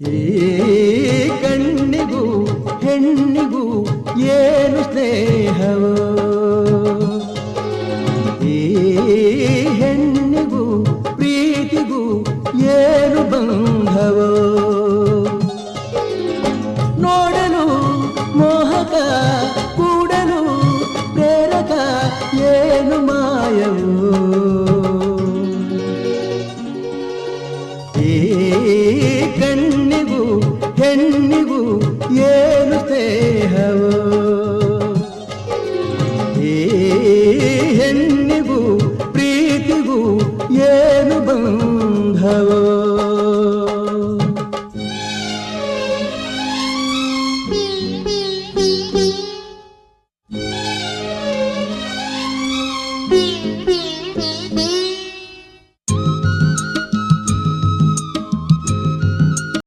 ಈ ಕಣ್ಣಿಗೂ ಹೆಣ್ಣಿಗೂ ಏನು ಸ್ನೇಹವೋ ಈ ಹೆಣ್ಣಿಗೂ ಪ್ರೀತಿಗೂ ಏನು ಬಂಧವೋ ನೋಡಲು ಮೋಹಕ ಕೂಡಲು ಪ್ರೇರಕ ಏನು ಮಾಯವೋ ಈ ಏನು ಸ್ನೇಹವು ಈ ಹೆಣ್ಣಿಗೂ ಪ್ರೀತಿಗೂ ಏನು ಬಂಧವು